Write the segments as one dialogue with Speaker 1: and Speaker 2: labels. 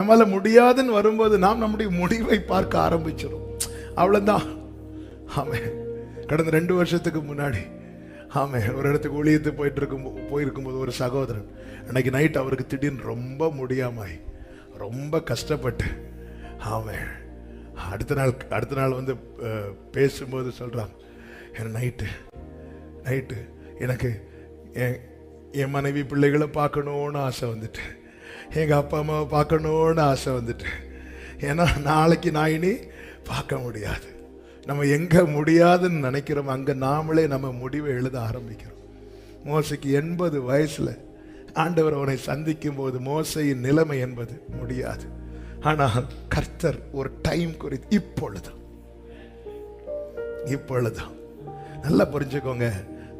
Speaker 1: நம்மளால் முடியாதுன்னு வரும்போது நாம் நம்முடைய முடிவை பார்க்க ஆரம்பிச்சிடும் அவ்வளோதான் ஆமே கடந்த ரெண்டு வருஷத்துக்கு முன்னாடி ஆமே ஒரு இடத்துக்கு ஒளியத்து போயிட்டு இருக்கும் போயிருக்கும்போது ஒரு சகோதரன் அன்னைக்கு நைட் அவருக்கு திடீர்னு ரொம்ப முடியாமாய் ரொம்ப கஷ்டப்பட்டு ஆமே அடுத்த நாள் அடுத்த நாள் வந்து பேசும்போது சொல்றாங்க என் நைட்டு நைட்டு எனக்கு என் என் மனைவி பிள்ளைகளை பார்க்கணுன்னு ஆசை வந்துட்டு எங்கள் அப்பா அம்மாவை பார்க்கணுன்னு ஆசை வந்துட்டு. ஏன்னா நாளைக்கு நான் இனி பார்க்க முடியாது. நம்ம எங்கே முடியாதுன்னு நினைக்கிறோம் அங்கே நாமளே நம்ம முடிவை எழுத ஆரம்பிக்கிறோம். மோசைக்கு எண்பது வயசில் ஆண்டவர் அவனை சந்திக்கும் போது மோசையின் நிலைமை என்பது முடியாது. ஆனால் கர்த்தர் ஒரு டைம் குறித்து இப்பொழுது இப்பொழுதும் நல்லா புரிஞ்சுக்கோங்க.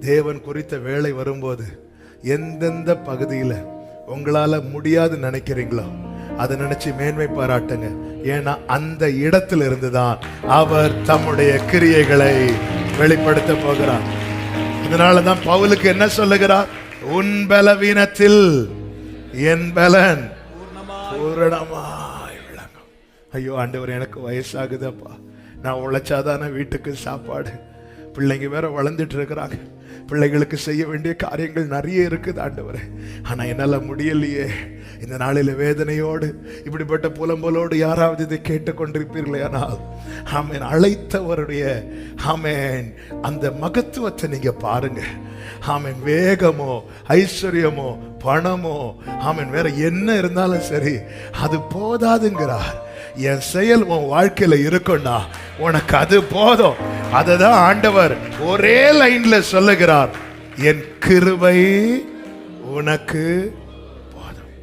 Speaker 1: தேவன் குறித்த வேலை வரும்போது எந்தெந்த பகுதியில் உங்களால் முடியாது நினைக்கிறீங்களோ? அதை நினைச்சு மேன்மை பாராட்டுங்க. ஏன்னா அந்த இடத்துல இருந்துதான் அவர் தம்முடைய கிரியைகளை வெளிப்படுத்த போகிறார். இதனால தான் பவுலுக்கு என்ன சொல்லுகிறார்? உன் பலவீனத்தில் என் பலன் பூரணமாய் விளங்கும். ஐயோ ஆண்டவர் எனக்கு வயசாகுதப்பா. நான் உழைச்சாதானே வீட்டுக்கு சாப்பாடு. பிள்ளைங்க வேற வளர்ந்துட்டு இருக்கிறாங்க. பிள்ளைகளுக்கு செய்ய வேண்டிய காரியங்கள் நிறைய இருக்குது ஆண்டவரே. ஆனா என்னால முடியலையே. இந்த நாளில் வேதனையோடு இப்படிப்பட்ட புலம்பலோடு யாராவது இதை கேட்டுக்கொண்டிருப்பீர்களே ஆனால் ஆமேன். அழைத்தவருடைய ஆமேன். அந்த மகத்துவத்தை நீங்கள் பாருங்க. ஆமேன். வேகமோ ஐஸ்வர்யமோ பணமோ ஆமேன். வேற என்ன இருந்தாலும் சரி அது போதாதுங்கிறார். என் செயல் உன் வாழ்க்கையில இருக்கும்னா உனக்கு அது போதும். அதை தான் ஆண்டவர் ஒரே லைன்ல சொல்லுகிறார். என் கிருபை உனக்கு போதும்.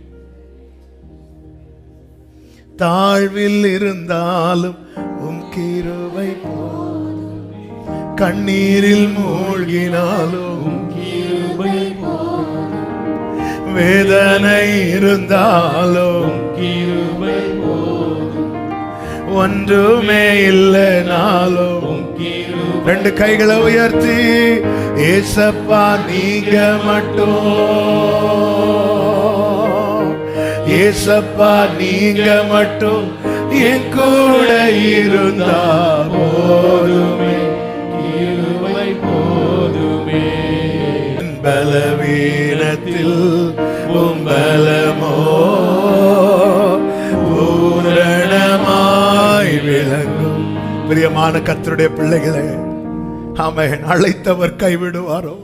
Speaker 1: தாழ்வில் இருந்தாலும் உன் கிருபை போதும். கண்ணீரில் மூழ்கினாலும்
Speaker 2: கிருபை
Speaker 1: வேதனை இருந்தாலும்
Speaker 2: கிருபை
Speaker 1: ஒன்றுமே இல்லைனாலும் ரெண்டு கைகளை உயர்த்தி ஏசப்பா நீங்க மட்டும். ஏசப்பா நீங்க மட்டும் என் கூட இருந்தா போதுமே.
Speaker 2: இருவை போதுமே.
Speaker 1: பலவீனத்தில் உம்பலமோ பூரணமாய் விளங்கும். பிரியமான கத்தருடைய பிள்ளைகளை அவன் அழைத்தவர் கைவிடுவாரோ?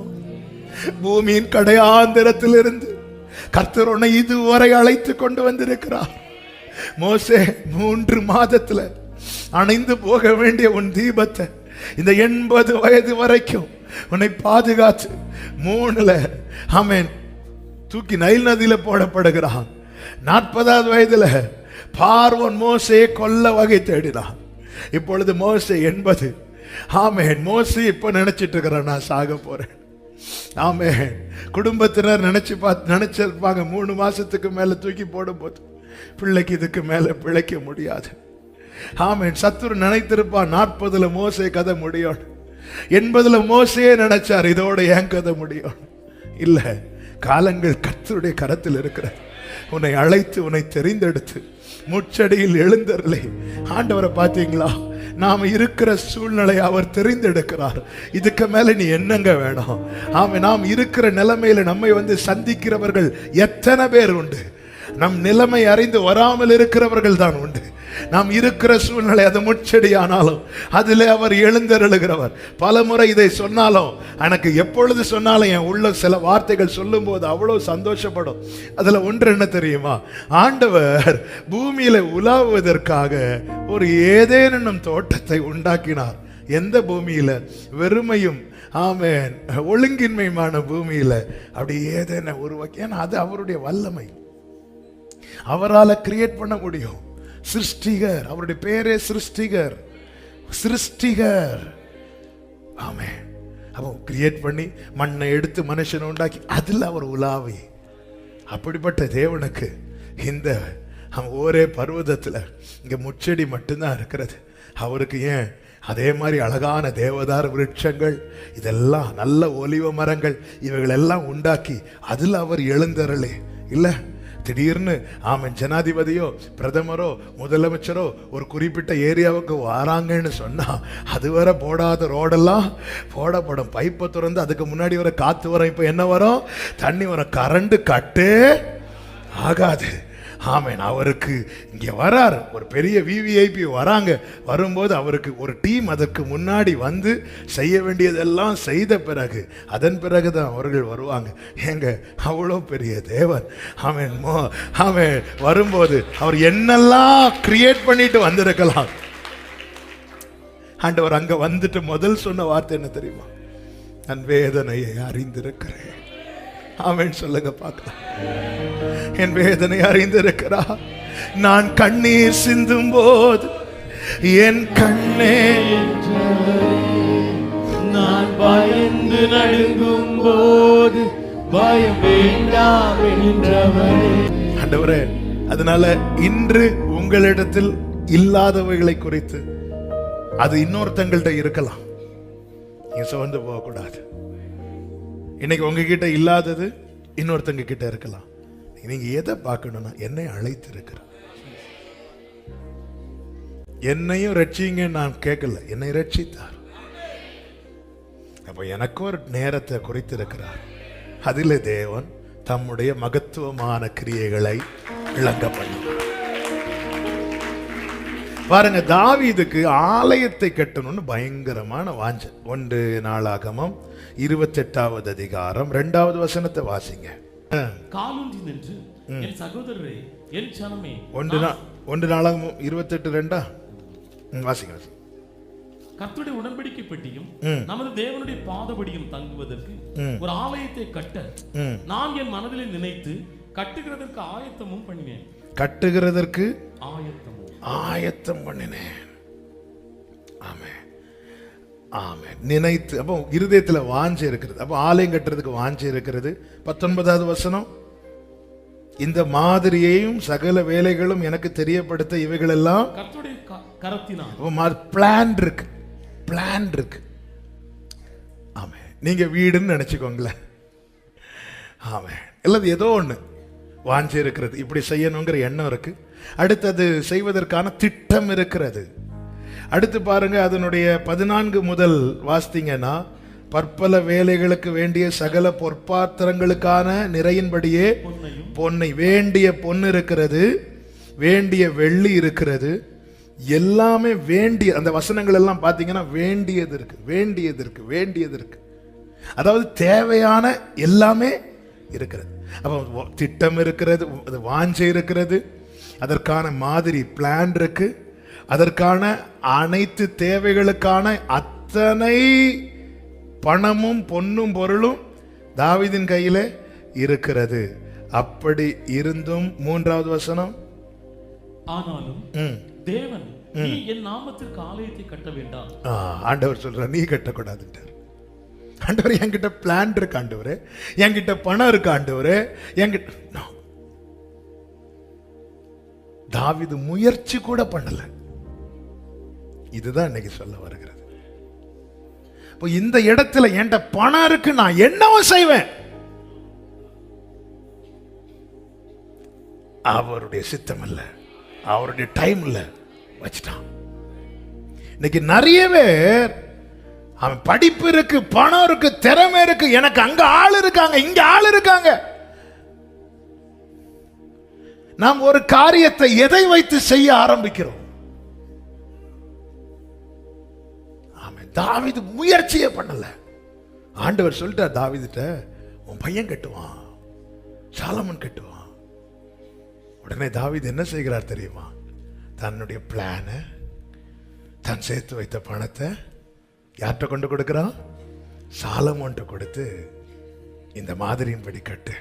Speaker 1: பூமியின் கடையாந்திரத்திலிருந்து கர்த்தர் உன்னை இதுவரை அழைத்து கொண்டு வந்திருக்கிறார். மோசே மூன்று மாதத்துல அணைந்து போக வேண்டிய உன் தீபத்தை இந்த எண்பது வயது வரைக்கும் உன்னை பாதுகாத்து மூணுல ஆமென் தூக்கி நைல் நதியில போடப்படுகிறான். நாற்பதாவது வயதுல பார்வன் மோசையை கொல்ல வகை தேடினான். இப்பொழுது மோசே எண்பது. ஆமென். மோசி இப்போ நினைச்சிட்டு இருக்கிறேன் நான் சாக போறேன். ஆமே குடும்பத்தினர் நினைச்சு பார்த்து நினைச்சிருப்பாங்க மூணு மாசத்துக்கு மேல தூக்கி போடும்போது பிள்ளைக்கு இதுக்கு மேல பிழைக்க முடியாது. ஆமேன். சத்துரு நினைத்திருப்பான் நாற்பதுல மோசே கதை முடியும். எண்பதுல மோசையே நினைச்சார் இதோட ஏன் கதை முடியும்? இல்லை காலங்கள் கத்தருடைய கரத்தில் இருக்கிற. உன்னை அழைத்து உன்னை தெரிந்தெடுத்து முச்சடியில் எழுந்தருளை. ஆண்டவரை பார்த்தீங்களா? நாம இருக்கிற சூழ்நிலை அவர் தெரிந்தெடுக்கிறார். இதுக்கு மேல நீ என்னங்க வேணும்? ஆமா நாம் இருக்கிற நிலைமையில நம்மை வந்து சந்திக்கிறவர்கள் எத்தனை பேர் உண்டு? நம் நிலைமை அறிந்து வராமல் இருக்கிறவர்கள் தான் உண்டு. நாம் இருக்கிற சூழ்நிலை அது முச்செடியானாலும் அதிலே அவர் எழுந்தருளுகிறவர். பல முறை இதை சொன்னாலும் எனக்கு எப்பொழுது சொன்னாலும் என் உள்ள சில வார்த்தைகள் சொல்லும்போது அவ்வளவு சந்தோஷப்படும். அதுல ஒன்று என்ன தெரியுமா? ஆண்டவர் பூமியில உலாவுவதற்காக ஒரு ஏதேனும் தோட்டத்தை உண்டாக்கினார். எந்த பூமியில? வெறுமையும் ஆமேன் ஒழுங்கின்மையுமான பூமியில. அப்படி ஏதேன உருவாக்கி ஏன்னா அது அவருடைய வல்லமை. அவரால் கிரியேட் பண்ண முடியும். சிருஷ்டிகர். அவருடைய பேரே சிருஷ்டிகர். சிருஷ்டிகர். ஆமே அவன் கிரியேட் பண்ணி மண்ணை எடுத்து மனுஷனை உண்டாக்கி அதில் அவர் உலாவி. அப்படிப்பட்ட தேவனுக்கு இந்த ஒரே பர்வதத்தில் இங்கே முச்செடி மட்டும்தான் இருக்கிறது. அவருக்கு ஏன்? அதே மாதிரி அழகான தேவதார் விருட்சங்கள் இதெல்லாம் நல்ல ஒலிவ மரங்கள் இவைகளெல்லாம் உண்டாக்கி அதில் அவர் எழுந்தருளே. இல்லை? திடீர்னு ஆமன் ஜனாதிபதியோ பிரதமரோ முதலமைச்சரோ ஒரு குறிப்பிட்ட ஏரியாவுக்கு வராங்கன்னு சொன்னால் அதுவரை போடாத ரோடெல்லாம் போடப்படும். பைப்பை திறந்து அதுக்கு முன்னாடி வர காற்று வரும். இப்போ என்ன வரும்? தண்ணி வரும். கரண்ட் கட்டே ஆகாது. ஆமேன். அவருக்கு இங்கே வராரு. ஒரு பெரிய விவிஐபி வராங்க. வரும்போது அவருக்கு ஒரு டீம் அதற்கு முன்னாடி வந்து செய்ய வேண்டியதெல்லாம் செய்த பிறகு அதன் பிறகு தான் அவர்கள் வருவாங்க. ஏங்க அவ்வளோ பெரிய தேவன். ஆமேன் மோ ஆமேன். வரும்போது அவர் என்னெல்லாம் கிரியேட் பண்ணிட்டு வந்திருக்கலாம். ஆண்டவர் அங்கே வந்துட்டு முதல் சொன்ன வார்த்தை என்ன தெரியுமா? நான் வேதனையை அறிந்திருக்கிறேன். ஆமென் சொல்லுங்க பார்க்கலாம். என் வேதனை அறிந்திருக்கிறார் நான் கண்ணீர் சிந்தும் போது என் கண்ணே
Speaker 2: நான் பயந்து நடுங்கும் போது பயம் வேண்டாம் என்றவரே.
Speaker 1: ஆண்டவரே அதனால இன்று உங்களிடத்தில் இல்லாதவைகளை குறித்து அது இன்னொருத்தங்கள்ட்ட இருக்கலாம். நீங்க சுமந்து போகக்கூடாது. இன்னைக்கு உங்ககிட்ட இல்லாதது இன்னொருத்தங்க கிட்ட இருக்கலாம். நீங்க எதை பார்க்கணும்னா என்னை அழைத்து இருக்கிறார் என்னையும் ரட்சிங்க நான் கேட்கல என்னை ரட்சித்தார். அப்ப எனக்கும் ஒரு நேரத்தை குறித்திருக்கிறார். அதிலே தேவன் தம்முடைய மகத்துவமான கிரியைகளை விளங்க பாருங்க தாவீதுக்கு ஆலயத்தை கட்டணும்னு பயங்கரமான வாஞ்சை ஒன்று நாளாகமம் இருபத்தெட்டாவது அதிகாரம் ரெண்டாவது வசனத்தை வாசிங்க.
Speaker 2: காலூன்றி நின்று என் சகோதரரே என் சனமே
Speaker 1: ஒன்று நா ஒன்று நாளாகமம் இருபத்தெட்டு ரெண்டா? ம், வாசிங்க வாசிங்க.
Speaker 2: கர்த்தருடைய உடன்படிக்கை பெட்டியும். நமது தேவனுடைய பாதபடியும் தங்குவதற்கு. ஒரு ஆலயத்தை கட்ட
Speaker 1: ம்.
Speaker 2: நான் என் மனதிலே நினைத்து கட்டுகிறதற்கு ஆயத்தமும் பண்ணினேன்.
Speaker 1: கட்டுகிறதற்கு
Speaker 2: ஆயத்தமும்.
Speaker 1: ஆயத்தம் பண்ணினேன். ஆமே ஆமே நினைத்து அப்போ இருதயத்துல வாஞ்சை இருக்கிறது அப்போ ஆலயம் கட்டுறதுக்கு வாஞ்சை இருக்கிறது. பத்தொன்பதாவது வசனம் இந்த மாதிரியையும் சகல வேலைகளும் எனக்கு தெரியப்படுத்த இவைகளெல்லாம்
Speaker 2: க- கரத்தினால்.
Speaker 1: பிளான் இருக்கு. பிளான் இருக்கு. ஆமே நீங்க வீடுன்னு நினைச்சுக்கோங்களேன். ஆமே இல்லது ஏதோ ஒண்ணு. வாஞ்சி இருக்கிறது. இப்படி செய்யணுங்கிற எண்ணம் இருக்கு. அடுத்தது செய்வதற்கான திட்டம் இருக்கிறது. அடுத்து பாருங்க அதனுடைய பதினான்கு முதல் வாசித்தீங்கன்னா பற்பல வேலைகளுக்கு வேண்டிய சகல பொற்பாத்திரங்களுக்கான நிறையின்படியே பொன்னை வேண்டிய பொன் இருக்கிறது வேண்டிய வெள்ளி இருக்கிறது. எல்லாமே வேண்டிய அந்த வசனங்கள் எல்லாம் பார்த்தீங்கன்னா வேண்டியது இருக்கு வேண்டியது இருக்கு வேண்டியது இருக்கு. அதாவது தேவையான எல்லாமே இருக்கிறது. அப்போ திட்டம் இருக்கிறது அது வாஞ்சை இருக்கிறது. அதற்கான மாதிரி பிளான் இருக்கு. அதற்கான அனைத்து தேவைகளுக்கான அத்தனை பணமும் பொன்னும் பொருளும் தாவீதின் கையில இருக்கிறது. அப்படி இருந்தும் மூன்றாவது வசனம்.
Speaker 2: ஆனாலும். தேவன் நீ என் நாமத்திற்கு ஆலயத்தை கட்ட வேண்டாம்.
Speaker 1: ஆண்டவர் சொல்ற நீ கட்டக்கூடாதுட்டார் ஆண்டவர் என்கிட்ட பிளான் இருக்கு ஆண்டவரே. என்கிட்ட பணம் இருக்கு ஆண்டவரே. என்கிட்ட. தாவிது முயற்சி கூட பண்ணல. இதுதான் இன்னைக்கு சொல்ல வருகிறது. இப்போ இந்த இடத்துல என்கிட்ட பணம் இருக்கு நான் என்னவும் செய்வேன். அவருடைய சித்தம் இல்ல அவருடைய டைம் இல்ல வச்சுட்டான். இன்னைக்கு நிறைய பேர் அவன் படிப்பு இருக்கு பணம் இருக்கு திறமை இருக்கு எனக்கு அங்க ஆள் இருக்காங்க இங்க ஆள் இருக்காங்க. நாம் ஒரு காரியத்தை எதை வைத்து செய்ய ஆரம்பிக்கிறோம்? ஆமென். தாவிது முயற்சியே பண்ணல. ஆண்டவர் சொல்லிட்டார் தாவிதிட்ட உன் பையன் கட்டுவான். சாலமன் கட்டுவான். உடனே தாவீது என்ன செய்கிறார் தெரியுமா? தன்னுடைய பிளானை தான் சேர்த்து வைத்த பணத்தை யார்கிட்ட கொண்டு கொடுக்குறான்? சாலமோன்ட்டு கொடுத்து இந்த மாதிரியின்படி கட்டு.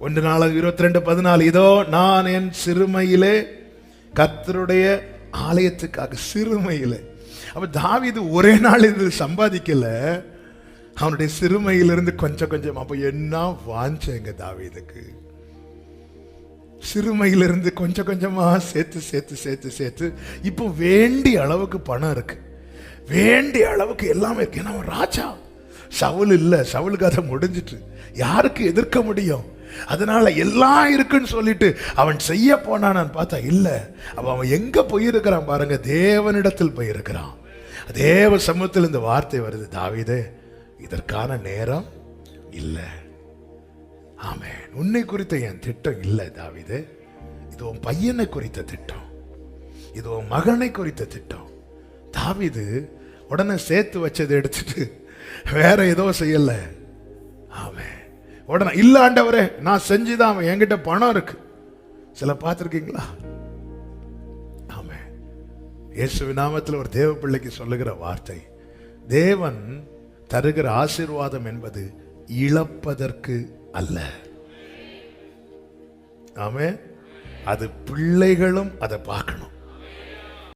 Speaker 1: ஒன்று நாலு இருபத்தி ரெண்டு பதினாலு. இதோ நான் என் சிறுமையிலே கத்தருடைய ஆலயத்துக்காக சிறுமையில். அப்போ தாவிது ஒரே நாள் இது சம்பாதிக்கல. அவனுடைய சிறுமையிலிருந்து கொஞ்சம் கொஞ்சம் அப்போ என்ன வாஞ்சேங்க தாவிதுக்கு? சிறுமையிலிருந்து கொஞ்சம் கொஞ்சமாக சேர்த்து சேர்த்து சேர்த்து சேர்த்து இப்போ வேண்டிய அளவுக்கு பணம் இருக்கு. வேண்டிய அளவுக்கு எல்லாமே இருக்கு. ஏன்னா ராஜா. சவுல் இல்லை. சவுலுக்கு அதை முடிஞ்சிட்டு. யாருக்கு எதிர்க்க முடியும்? அதனால எல்லாம் இருக்குன்னு சொல்லிட்டு அவன் செய்ய போனான்னு பார்த்தா இல்ல. அவன் அவன் எங்க போயிருக்கிறான் பாருங்க தேவனிடத்தில் போயிருக்கிறான். தேவ சமூகத்தில் இந்த வார்த்தை வருது தாவிதே இதற்கான நேரம் இல்லை. ஆமே உன்னை குறித்த என் திட்டம் இல்லை தாவிதே. இது உன் பையனை குறித்த திட்டம். இது உன் மகனை குறித்த திட்டம். தாவிது உடனே சேர்த்து வச்சதை எடுத்துட்டு வேற ஏதோ செய்யல. ஆமே உடனே இல்ல ஆண்டவரே நான் செஞ்சுதான் அவன் என்கிட்ட பணம் இருக்கு. சில பார்த்துருக்கீங்களா? ஆமே. இயேசு நாமத்தில் ஒரு தேவ பிள்ளைக்கு சொல்லுகிற வார்த்தை தேவன் தருகிற ஆசீர்வாதம் என்பது இழப்பதற்கு அல்ல. ஆமே. அது பிள்ளைகளும் அதை பார்க்கணும்.